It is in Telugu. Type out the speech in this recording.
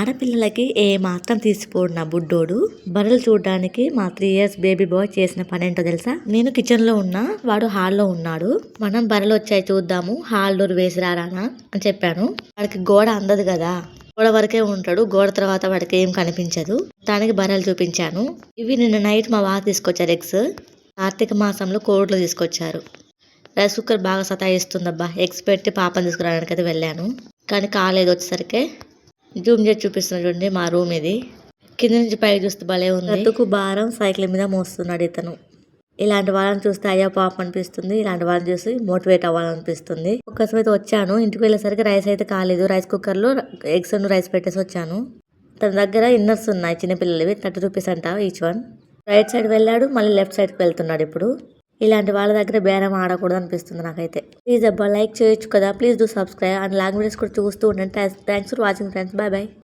ఆడపిల్లలకి ఏ మాత్రం తీసిపోడు నా బుడ్డోడు. బర్రెలు చూడడానికి మా త్రీ ఇయర్స్ బేబీ బాయ్ చేసిన పని ఏంటో తెలుసా? నేను కిచెన్లో ఉన్నా వాడు హాల్లో ఉన్నాడు. మనం బర్రెలు వచ్చాయి చూద్దాము హాల్ డోర్ వేసి రారానా అని చెప్పాను. వాడికి గోడ అందదు కదా. గోడ వరకే ఉంటాడు గోడ తర్వాత వాడికి ఏం కనిపించదు. దానికి బర్రెలు చూపించాను. ఇవి నిన్న నైట్ మా వారు తీసుకొచ్చారు ఎగ్స్. కార్తీక మాసంలో కోడిలు తీసుకొచ్చారు. రైస్ కుక్కర్ బాగా సతాయిస్తుందబ్బా. ఎగ్స్ పెట్టి పాపను తీసుకురావడానికి అయితే వెళ్ళాను. కానీ కాలేదు వచ్చేసరికి. జూమ్ చేసి చూపిస్తున్నా చూడండి మా రూమ్ ఇది. కింద నుంచి పైకి చూస్తే భలే ఉంది. ఎత్తుకు భారం సైకిల్ మీద మోస్తున్నాడు ఇతను. ఇలాంటి వాళ్ళని చూస్తే అయ్యా పాప అనిపిస్తుంది. ఇలాంటి వాళ్ళని చూసి మోటివేట్ అవ్వాలనిపిస్తుంది. ఒక్కసారి అయితే వచ్చాను. ఇంటికి వెళ్ళేసరికి రైస్ అయితే కాలేదు. రైస్ కుక్కర్లో ఎగ్స్ రైస్ పెట్టేసి వచ్చాను. తన దగ్గర ఇన్నర్స్ ఉన్నాయి చిన్నపిల్లలవి. థర్టీ రూపీస్ అంట ఈచ్ వన్. రైట్ సైడ్ వెళ్ళాడు. మళ్ళీ లెఫ్ట్ సైడ్కి వెళ్తున్నాడు ఇప్పుడు. ఇలాంటి వాళ్ళ దగ్గర బేరం ఆడకూడదు అనిపిస్తుంది నాకైతే. ప్లీజ్ అబ్బా లైక్ చేయొచ్చు కదా. Please do subscribe and languages కూడా చూస్తూ ఉండండి. Thanks for watching friends. Bye bye.